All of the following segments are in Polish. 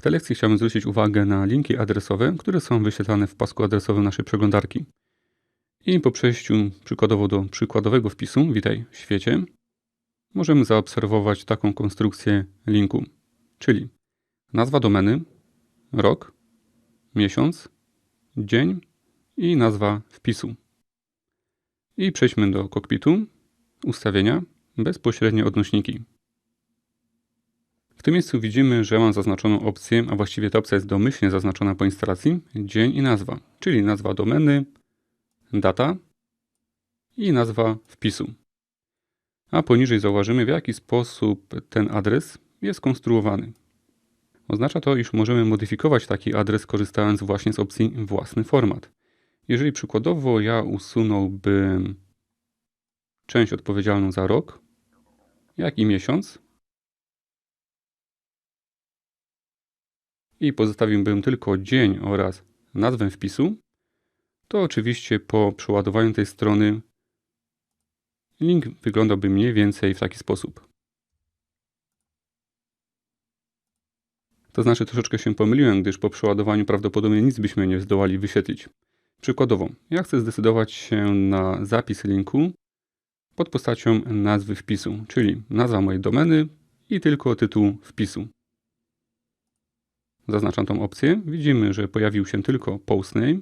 W tej lekcji chciałbym zwrócić uwagę na linki adresowe, które są wyświetlane w pasku adresowym naszej przeglądarki. I po przejściu przykładowo do przykładowego wpisu Witaj w świecie, możemy zaobserwować taką konstrukcję linku, czyli nazwa domeny, rok, miesiąc, dzień i nazwa wpisu. I przejdźmy do kokpitu, ustawienia, bezpośrednie odnośniki. W tym miejscu widzimy, że mam zaznaczoną opcję, a właściwie ta opcja jest domyślnie zaznaczona po instalacji, dzień i nazwa, czyli nazwa domeny, data i nazwa wpisu. A poniżej zauważymy, w jaki sposób ten adres jest konstruowany. Oznacza to, iż możemy modyfikować taki adres korzystając właśnie z opcji własny format. Jeżeli przykładowo ja usunąłbym część odpowiedzialną za rok, jak i miesiąc i pozostawiłbym tylko dzień oraz nazwę wpisu, to oczywiście po przeładowaniu tej strony link wyglądałby mniej więcej w taki sposób. To znaczy troszeczkę się pomyliłem, gdyż po przeładowaniu prawdopodobnie nic byśmy nie zdołali wyświetlić. Przykładowo, ja chcę zdecydować się na zapis linku pod postacią nazwy wpisu, czyli nazwa mojej domeny i tylko tytuł wpisu. Zaznaczam tą opcję. Widzimy, że pojawił się tylko postname.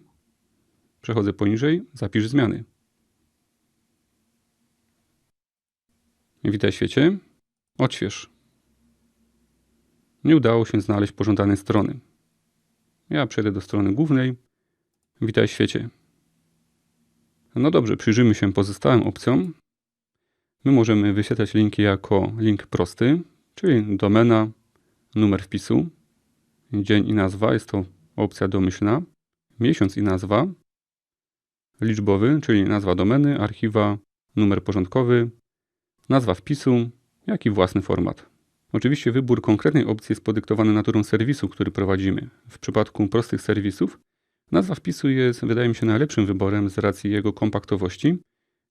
Przechodzę poniżej, zapisz zmiany. Witaj świecie. Odśwież. Nie udało się znaleźć pożądanej strony. Ja przejdę do strony głównej. Witaj świecie. No dobrze, przyjrzyjmy się pozostałym opcjom. My możemy wyświetlać linki jako link prosty, czyli domena, numer wpisu, dzień i nazwa, jest to opcja domyślna, miesiąc i nazwa, liczbowy, czyli nazwa domeny, archiwa, numer porządkowy, nazwa wpisu, jak i własny format. Oczywiście wybór konkretnej opcji jest podyktowany naturą serwisu, który prowadzimy. W przypadku prostych serwisów nazwa wpisu jest, wydaje mi się, najlepszym wyborem z racji jego kompaktowości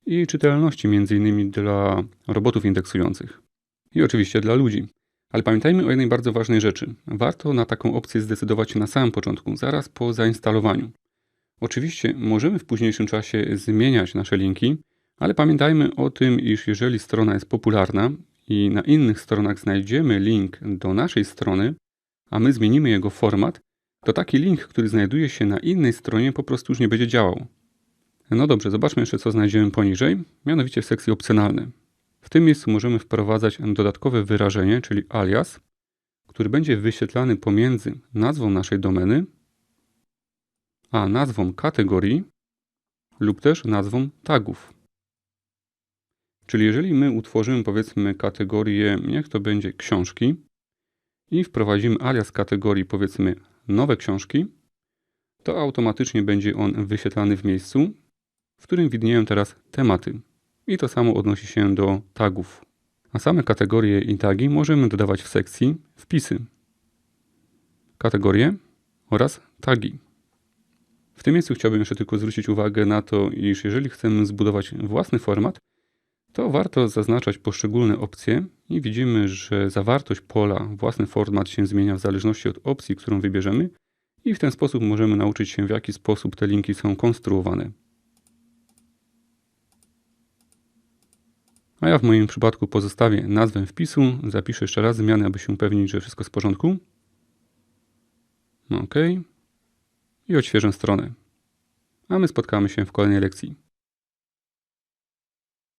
i czytelności m.in. dla robotów indeksujących. I oczywiście dla ludzi. Ale pamiętajmy o jednej bardzo ważnej rzeczy. Warto na taką opcję zdecydować się na samym początku, zaraz po zainstalowaniu. Oczywiście możemy w późniejszym czasie zmieniać nasze linki, ale pamiętajmy o tym, iż jeżeli strona jest popularna i na innych stronach znajdziemy link do naszej strony, a my zmienimy jego format, to taki link, który znajduje się na innej stronie, po prostu już nie będzie działał. No dobrze, zobaczmy jeszcze, co znajdziemy poniżej, mianowicie w sekcji opcjonalne. W tym miejscu możemy wprowadzać dodatkowe wyrażenie, czyli alias, który będzie wyświetlany pomiędzy nazwą naszej domeny a nazwą kategorii lub też nazwą tagów. Czyli jeżeli my utworzymy powiedzmy kategorię, niech to będzie książki i wprowadzimy alias kategorii powiedzmy nowe książki, to automatycznie będzie on wyświetlany w miejscu, w którym widnieją teraz tematy. I to samo odnosi się do tagów. A same kategorie i tagi możemy dodawać w sekcji wpisy. Kategorie oraz tagi. W tym miejscu chciałbym jeszcze tylko zwrócić uwagę na to, iż jeżeli chcemy zbudować własny format, to warto zaznaczać poszczególne opcje i widzimy, że zawartość pola własny format się zmienia w zależności od opcji, którą wybierzemy i w ten sposób możemy nauczyć się w jaki sposób te linki są konstruowane. A ja w moim przypadku pozostawię nazwę wpisu, zapiszę jeszcze raz zmiany, aby się upewnić, że wszystko jest w porządku. OK. I odświeżę stronę. A my spotkamy się w kolejnej lekcji.